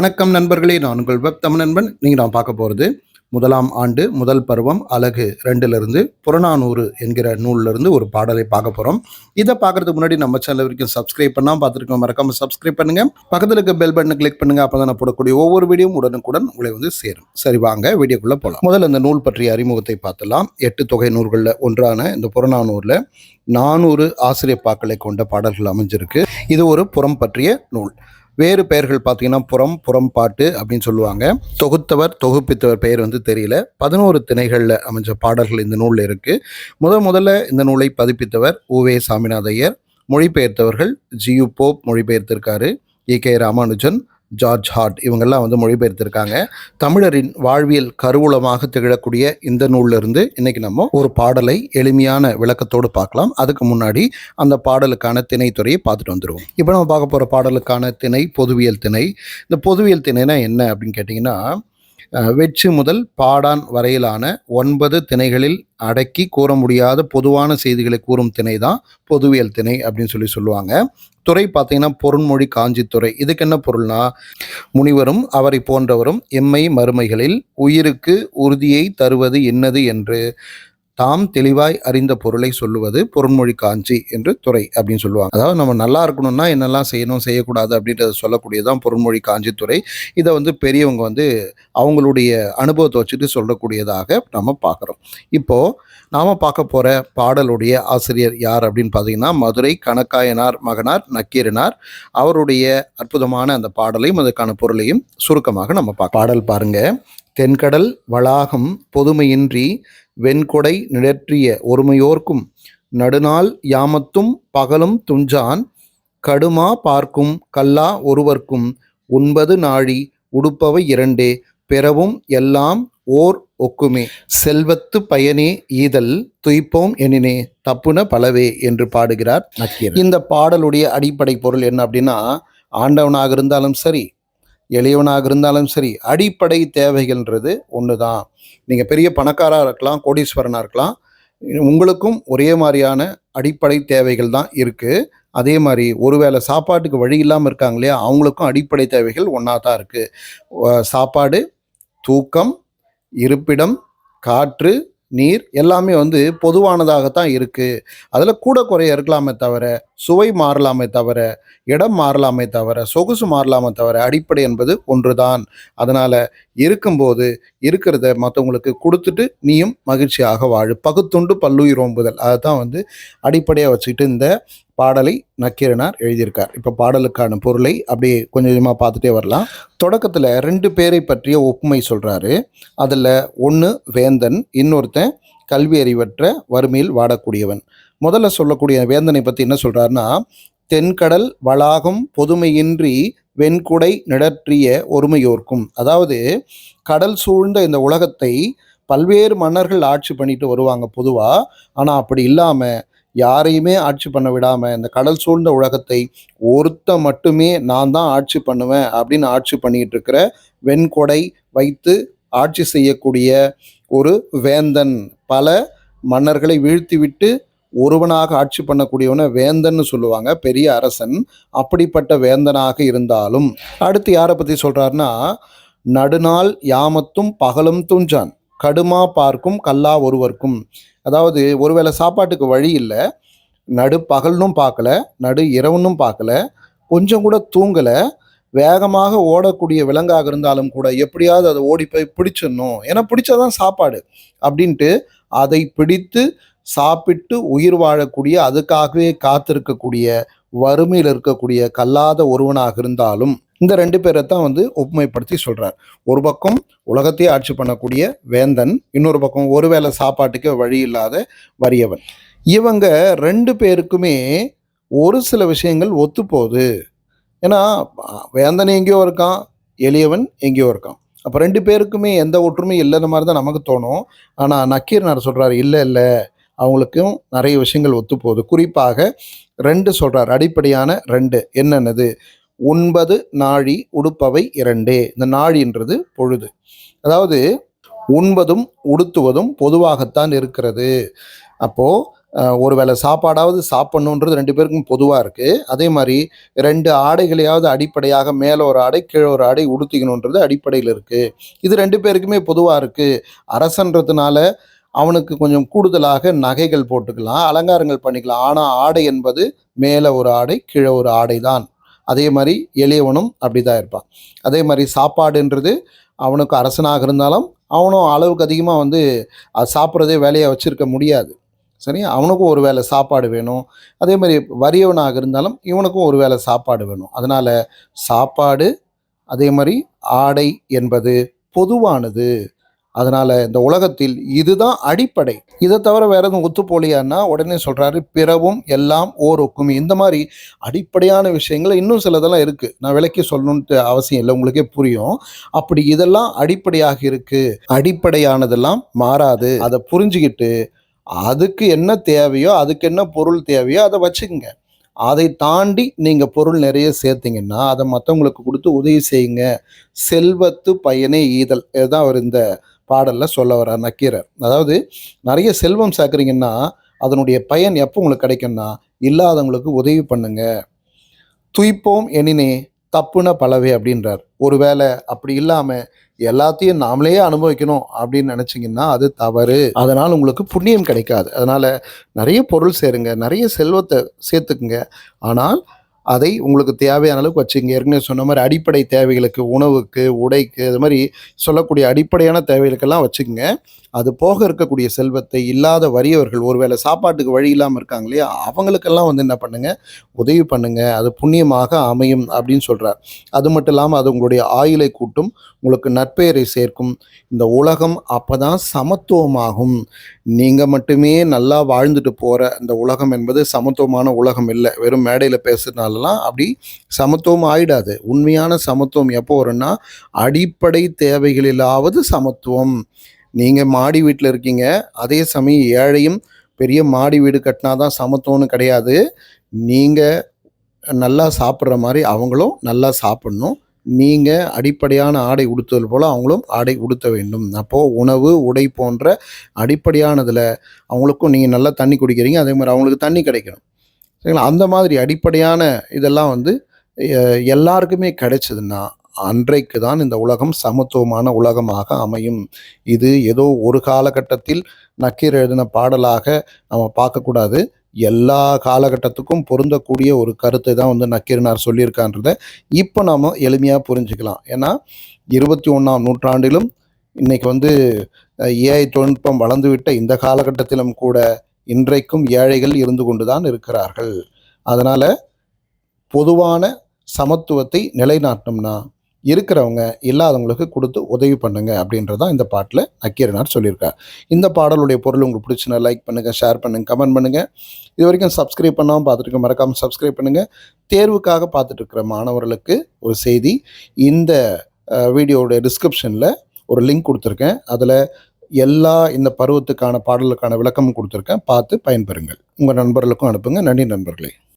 வணக்கம் நண்பர்களே நான் உங்கள் வெப் தமிழ் நண்பன் நீங்கள் நான் பார்க்க போகிறது முதலாம் ஆண்டு முதல் பருவம் அழகு ரெண்டிலிருந்து புறநானூறு என்கிற நூல்லேருந்து ஒரு பாடலை பார்க்க போகிறோம் இதை பார்க்குறதுக்கு முன்னாடி நம்ம சேனல் வரைக்கும் சப்ஸ்கிரைப் பண்ணால் பார்த்துருக்கோம் மறக்காமல் சப்ஸ்கிரைப் பண்ணுங்க. பக்கத்தில் இருக்க பெல் பட்டனை கிளிக் பண்ணுங்கள் அப்போ தான் நான் போடக்கூடிய ஒவ்வொரு வீடியோவும் உடனுக்குடன் உங்களை வந்து சேரும். சரி வாங்க வீடியோக்குள்ளே போகலாம் முதல்ல இந்த நூல் பற்றிய அறிமுகத்தை பார்த்தலாம் எட்டு தொகை நூல்களில் ஒன்றான இந்த புறநானூரில் நானூறு ஆசிரியப்பாக்களை கொண்ட பாடல்கள் அமைஞ்சிருக்கு. இது ஒரு புறம் பற்றிய நூல். வேறு பெயர்கள் பார்த்தீங்கன்னா புறம் புறம்பாட்டு அப்படின்னு சொல்லுவாங்க. தொகுத்தவர் தொகுப்பித்தவர் பெயர் வந்து தெரியல. பதினோரு திணைகளில் அமைஞ்ச பாடல்கள் இந்த நூலில் இருக்குது முத முதல்ல இந்த நூலை பதிப்பித்தவர் உவே சாமிநாதையர் மொழிபெயர்த்தவர்கள் G U Pope மொழிபெயர்த்திருக்காரு. A K Ramanujan George Hart இவங்கெல்லாம் வந்து மொழிபெயர்த்திருக்காங்க. தமிழரின் வாழ்வியல் கருவூலமாக திகழக்கூடிய இந்த நூல்ல இருந்து இன்னைக்கு நம்ம ஒரு பாடலை எளிமையான விளக்கத்தோடு பார்க்கலாம். அதுக்கு முன்னாடி அந்த பாடலுக்கான திணைத்துறையை பார்த்துட்டு வந்துடுவோம் இப்போ நம்ம பார்க்க போகிற பாடலுக்கான திணை பொதுவியல் திணை. இந்த பொதுவியல் திணைனா என்ன அப்படின்னு கேட்டிங்கன்னா வெச்சு முதல் பாடான் வரையிலான ஒன்பது திணைகளில் அடக்கி கூற முடியாத பொதுவான செய்திகளை கூறும் திணை தான் பொதுவியல் திணை அப்படின்னு சொல்லி சொல்லுவாங்க. துறை பார்த்தீங்கன்னா பொருண்மொழி காஞ்சித்துறை இதுக்கு என்ன பொருள்னா முனிவரும் அவரை போன்றவரும் எம்மை மறுமைகளில் உயிருக்கு உறுதியை தருவது என்னது என்று தாம் தெளிவாய் அறிந்த பொருளை சொல்லுவது பொருண்மொழி காஞ்சி என்று துறை அப்படின்னு சொல்லுவாங்க. அதாவது நம்ம நல்லா இருக்கணும்னா என்னெல்லாம் செய்யணும் செய்யக்கூடாது அப்படின்றத சொல்லக்கூடியதான் பொருண்மொழி காஞ்சி துறை. இதை வந்து பெரியவங்க வந்து அவங்களுடைய அனுபவத்தை வச்சுட்டு சொல்லக்கூடியதாக நம்ம பார்க்குறோம். இப்போது நாம் பார்க்க போகிற பாடலுடைய ஆசிரியர் யார் அப்படின்னு பார்த்தீங்கன்னா மதுரை கணக்காயனார் மகனார் நக்கீரனார். அவருடைய அற்புதமான அந்த பாடலையும் அதுக்கான பொருளையும் சுருக்கமாக நம்ம பார்க்க பாடல் பாருங்கள் தென்கடல் வளாகம் பொதுமையின்றி வெண்கொடை நிழற்றிய ஒருமையோர்க்கும் நடுநாள் யாமத்தும் பகலும் துஞ்சான் கடுமா பார்க்கும் கல்லா ஒருவர்க்கும் உண்பது நாழி உடுப்பவை இரண்டே பிறவும் எல்லாம் ஓர் ஒக்குமே. செல்வத்து பயனே ஈதல் துய்ப்போம் எனினே தப்புன பலவே என்று பாடுகிறார். நக்கீரர் இந்த பாடலுடைய அடிப்படை பொருள் என்ன அப்படின்னா ஆண்டவனாக இருந்தாலும் சரி எளியவனாக இருந்தாலும் சரி அடிப்படை தேவைகள்ன்றது ஒன்று தான் நீங்கள் பெரிய பணக்காராக இருக்கலாம் கோடீஸ்வரனாக இருக்கலாம் உங்களுக்கும் ஒரே மாதிரியான அடிப்படை தேவைகள் தான் இருக்குது அதே மாதிரி ஒருவேளை சாப்பாட்டுக்கு வழி இல்லாமல் இருக்காங்க இல்லையா அவங்களுக்கும் அடிப்படை தேவைகள் ஒன்றா தான் இருக்குது சாப்பாடு தூக்கம் இருப்பிடம் காற்று நீர் எல்லாமே வந்து பொதுவானதாகத்தான் இருக்குது அதில் கூட குறைய இருக்கலாமே தவிர சுவை மாறலாமே தவிர இடம் மாறலாமே தவிர சொகுசு மாறலாமே தவிர அடிப்படை என்பது ஒன்றுதான். அதனால் இருக்கும்போது இருக்கிறத மற்றவங்களுக்கு கொடுத்துட்டு நீயும் மகிழ்ச்சியாக வாழு. பகுத்துண்டு பல்லுயிர் ஓம்புதல். அதுதான் வந்து அடிப்படையாக வச்சுக்கிட்டு இந்த பாடலை நக்கீரனார் எழுதியிருக்கார். இப்போ பாடலுக்கான பொருளை அப்படியே கொஞ்சம் கொஞ்சமாக பார்த்துட்டே வரலாம். தொடக்கத்தில் ரெண்டு பேரை பற்றிய ஒப்புமை சொல்கிறாரு அதில் ஒன்று வேந்தன் இன்னொருத்தன் கல்வி அறிவற்ற வறுமையில் வாடக்கூடியவன். முதல்ல சொல்லக்கூடிய வேந்தனை பற்றி என்ன சொல்கிறாருன்னா தென்கடல் வளாகம் பொதுமையின்றி வெண்குடை நிழற்றிய ஒருமையோர்க்கும். அதாவது கடல் சூழ்ந்த இந்த உலகத்தை பல்வேறு மன்னர்கள் ஆட்சி பண்ணிட்டு வருவாங்க பொதுவாக ஆனால் அப்படி இல்லாமல் யாரையுமே ஆட்சி பண்ண விடாமல் இந்த கடல் சூழ்ந்த உலகத்தை ஒருத்த மட்டுமே நான் தான் ஆட்சி பண்ணுவேன் அப்படின்னு ஆட்சி பண்ணிட்டு இருக்கிற வெண்கொடை வைத்து ஆட்சி செய்யக்கூடிய ஒரு வேந்தன் பல மன்னர்களை வீழ்த்திவிட்டு ஒருவனாக ஆட்சி பண்ணக்கூடியவனை வேந்தன்னு சொல்லுவாங்க பெரிய அரசன் அப்படிப்பட்ட வேந்தனாக இருந்தாலும். அடுத்து யாரை பற்றி சொல்கிறாருன்னா நடுநாள் யாமத்தும் பகலும் துஞ்சான். கடுமா பார்க்கும் கல்லா ஒருவர்க்கும். அதாவது ஒருவேளை சாப்பாட்டுக்கு வழி இல்லை நடு பகல்னும் பார்க்கல நடு இரவுன்னும் பார்க்கல கொஞ்சம் கூட தூங்கலை வேகமாக ஓடக்கூடிய விலங்காக இருந்தாலும் கூட எப்படியாவது அதை ஓடி போய் பிடிச்சிடணும். ஏன்னா பிடிச்சாதான் சாப்பாடு. அப்படின்ட்டு அதை பிடித்து சாப்பிட்டு உயிர் வாழக்கூடிய அதுக்காகவே காத்திருக்கக்கூடிய வறுமையில் இருக்கக்கூடிய கல்லாத ஒருவனாக இருந்தாலும் இந்த ரெண்டு பேரை தான் வந்து ஒப்புமைப்படுத்தி சொல்கிறார் ஒரு பக்கம் உலகத்தையே ஆட்சி பண்ணக்கூடிய வேந்தன் இன்னொரு பக்கம் ஒருவேளை சாப்பாட்டுக்கு வழி இல்லாத வறியவன். இவங்க ரெண்டு பேருக்குமே ஒரு சில விஷயங்கள் ஒத்துப்போகுது. ஏன்னா வேந்தன் எங்கேயோ இருக்கான் எளியவன் எங்கேயோ இருக்கான். அப்போ ரெண்டு பேருக்குமே எந்த ஒற்றுமையும் இல்லைன்ற மாதிரி தான் நமக்கு தோணும். ஆனால் நக்கீரனார் சொல்கிறாரு இல்லை இல்லை அவங்களுக்கும் நிறைய விஷயங்கள் ஒத்துப்போகுது. குறிப்பாக ரெண்டு சொல்கிறார் அடிப்படையான ரெண்டு. என்னென்னது? ஒன்பது நாழி உடுப்பவை இரண்டே. இந்த நாழின்றது பொழுது. அதாவது உண்பதும் உடுத்துவதும் பொதுவாகத்தான் இருக்கிறது. அப்போது ஒரு வேளை சாப்பாடாவது சாப்பிட்ணுன்றது ரெண்டு பேருக்கும் பொதுவாக இருக்குது அதே மாதிரி ரெண்டு ஆடைகளையாவது அடிப்படையாக மேலே ஒரு ஆடை கீழே ஒரு ஆடை உடுத்திக்கணுன்றது அடிப்படையில் இருக்குது இது ரெண்டு பேருக்குமே பொதுவாக இருக்குது அரசன்றதுனால அவனுக்கு கொஞ்சம் கூடுதலாக நகைகள் போட்டுக்கலாம் அலங்காரங்கள் பண்ணிக்கலாம். ஆனால் ஆடை என்பது மேலே ஒரு ஆடை கீழே ஒரு ஆடை தான் அதே மாதிரி எளியவனும் அப்படி தான் இருப்பான். அதே மாதிரி சாப்பாடுன்றது அவனுக்கு அரசனாக இருந்தாலும் அவனும் அளவுக்கு அதிகமாக வந்து அது சாப்பிட்றதே வேலையாக வச்சுருக்க முடியாது. சரி அவனுக்கும் ஒரு வேளை சாப்பாடு வேணும். அதே மாதிரி வறியவனாக இருந்தாலும் இவனுக்கும் ஒரு வேளை சாப்பாடு வேணும். அதனால் சாப்பாடு அதே மாதிரி ஆடை என்பது பொதுவானது. அதனால் இந்த உலகத்தில் இதுதான் அடிப்படை. இதை தவிர வேற எதுவும் ஒத்துப்போலியான்னா உடனே சொல்கிறாரு பிறவும் எல்லாம் ஓர் ஒக்குமி இந்த மாதிரி அடிப்படையான விஷயங்கள் இன்னும் சிலதெல்லாம் இருக்குது நான் விளக்கி சொல்லணுன்ட்டு அவசியம் இல்லை உங்களுக்கே புரியும். அப்படி இதெல்லாம் அடிப்படையாக இருக்குது அடிப்படையானதெல்லாம் மாறாது. அதை புரிஞ்சுக்கிட்டு அதுக்கு என்ன தேவையோ அதுக்கு என்ன பொருள் தேவையோ அதை வச்சுக்கோங்க. அதை தாண்டி நீங்கள் பொருள் நிறைய சேர்த்தீங்கன்னா அதை மற்றவங்களுக்கு கொடுத்து உதவி செய்யுங்க. செல்வத்து பயனே ஈதல். இதுதான் அவர் இந்த பாடலில் சொல்ல வர்றார் நக்கீரர். அதாவது நிறைய செல்வம் சேர்க்குறீங்கன்னா அதனுடைய பயன் எப்போ உங்களுக்கு கிடைக்கும்னா இல்லாதவங்களுக்கு உதவி பண்ணுங்க. துய்ப்போம் எனினே தப்புன பலவே அப்படின்றார். ஒருவேளை அப்படி இல்லாமல் எல்லாத்தையும் நாமளே அனுபவிக்கணும் அப்படின்னு நினச்சிங்கன்னா அது தவறு. அதனால் உங்களுக்கு புண்ணியம் கிடைக்காது. அதனால் நிறைய பொருள் சேருங்க. நிறைய செல்வத்தை சேர்த்துக்குங்க. ஆனால் அதை உங்களுக்கு தேவையான அளவுக்கு வச்சுங்க ஏற்கனவே சொன்ன மாதிரி அடிப்படை தேவைகளுக்கு உணவுக்கு உடைக்கு அது மாதிரி சொல்லக்கூடிய அடிப்படையான தேவைகளுக்கெல்லாம் வச்சுக்கோங்க. அது போக இருக்கக்கூடிய செல்வத்தை இல்லாத வறியவர்கள் ஒருவேளை சாப்பாட்டுக்கு வழி இல்லாமல் இருக்காங்க இல்லையா அவங்களுக்கெல்லாம் வந்து என்ன பண்ணுங்கள் உதவி பண்ணுங்கள் அது புண்ணியமாக அமையும் அப்படின்னு சொல்கிறார் அது மட்டும் இல்லாமல் அது உங்களுடைய ஆயுளை கூட்டும் உங்களுக்கு நற்பெயரை சேர்க்கும். இந்த உலகம் அப்பதான் சமத்துவமாகும். நீங்கள் மட்டுமே நல்லா வாழ்ந்துட்டு போகிற இந்த உலகம் என்பது சமத்துவமான உலகம் இல்லை. வெறும் மேடையில் பேசுறதுனாலலாம் அப்படி சமத்துவம் ஆயிடாது. உண்மையான சமத்துவம் எப்போ வரும்னா அடிப்படை தேவைகளிலாவது சமத்துவம். நீங்கள் மாடி வீட்டில் இருக்கீங்க அதே சமயம் ஏழையும் பெரிய மாடி வீடு கட்டினா தான் சமத்துவம்னு கிடையாது. நீங்கள் நல்லா சாப்பிட்ற மாதிரி அவங்களும் நல்லா சாப்பிடணும். நீங்கள் அடிப்படையான ஆடை உடுத்துவது போல் அவங்களும் ஆடை உடுத்த வேண்டும். அப்போது உணவு உடை போன்ற அடிப்படையானதில் அவங்களுக்கும் நீங்கள் நல்லா தண்ணி குடிக்கிறீங்க அதே மாதிரி அவங்களுக்கு தண்ணி கிடைக்கணும். சரிங்களா? அந்த மாதிரி அடிப்படையான இதெல்லாம் வந்து எல்லாருக்குமே கிடைச்சதுன்னா அன்றைக்கு தான் இந்த உலகம் சமத்துவமான உலகமாக அமையும். இது ஏதோ ஒரு காலகட்டத்தில் நக்கீர் எழுதின பாடலாக நம்ம பார்க்கக்கூடாது. எல்லா காலகட்டத்துக்கும் பொருந்தக்கூடிய ஒரு கருத்தை தான் வந்து நக்கீரனார் சொல்லியிருக்கான்றத இப்போ நாம் எளிமையாக புரிஞ்சுக்கலாம். ஏன்னா இருபத்தி ஒன்றாம் நூற்றாண்டிலும் இன்றைக்கி வந்து ஏஐ தொழில்நுட்பம் வளர்ந்துவிட்ட இந்த காலகட்டத்திலும் கூட இன்றைக்கும் ஏழைகள் இருந்து கொண்டு தான் இருக்கிறார்கள். அதனால் பொதுவான சமத்துவத்தை நிலைநாட்டணும்னா இருக்கிறவங்க இல்லாதவங்களுக்கு கொடுத்து உதவி பண்ணுங்க அப்படின்றதான் இந்த பாட்டில் நக்கீரனார் சொல்லியிருக்கார். இந்த பாடலுடைய பொருள் உங்களுக்கு பிடிச்சுன்னா லைக் பண்ணுங்கள் ஷேர் பண்ணுங்கள் கமெண்ட் பண்ணுங்கள் இது வரைக்கும் சப்ஸ்கிரைப் பண்ணாமல் பார்த்துட்டு மறக்காமல் சப்ஸ்கிரைப் பண்ணுங்கள் தேர்வுக்காக பார்த்துட்டு இருக்கிற மாணவர்களுக்கு ஒரு செய்தி இந்த அஹ், வீடியோவுடைய டிஸ்கிரிப்ஷனில் ஒரு லிங்க் கொடுத்துருக்கேன். அதில் எல்லா இந்த பருவத்துக்கான பாடலுக்கான விளக்கமும் கொடுத்துருக்கேன். பார்த்து பயன்பெறுங்கள். உங்கள் நண்பர்களுக்கும் அனுப்புங்க. நன்றி நண்பர்களே.